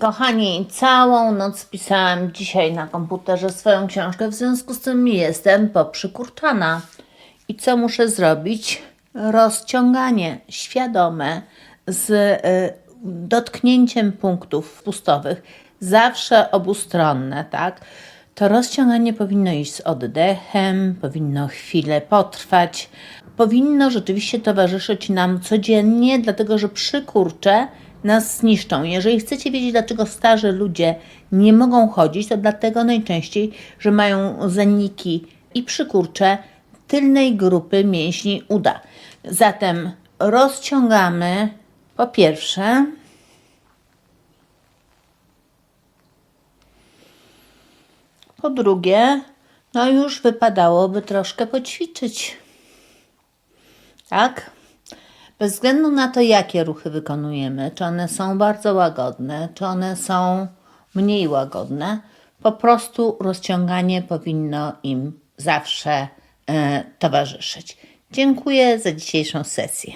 Kochani, całą noc pisałam dzisiaj na komputerze swoją książkę, w związku z tym jestem poprzykurczana. I co muszę zrobić? Rozciąganie świadome z y, dotknięciem punktów pustowych, zawsze obustronne, tak? To rozciąganie powinno iść z oddechem, powinno chwilę potrwać, powinno rzeczywiście towarzyszyć nam codziennie, dlatego że przykurcze nas zniszczą. Jeżeli chcecie wiedzieć, dlaczego starzy ludzie nie mogą chodzić, to dlatego najczęściej, że mają zaniki i przykurcze tylnej grupy mięśni uda. Zatem rozciągamy po pierwsze Po drugie, no już wypadałoby troszkę poćwiczyć. Tak? Bez względu na to, jakie ruchy wykonujemy, czy one są bardzo łagodne, czy one są mniej łagodne, po prostu rozciąganie powinno im zawsze e, towarzyszyć. Dziękuję za dzisiejszą sesję.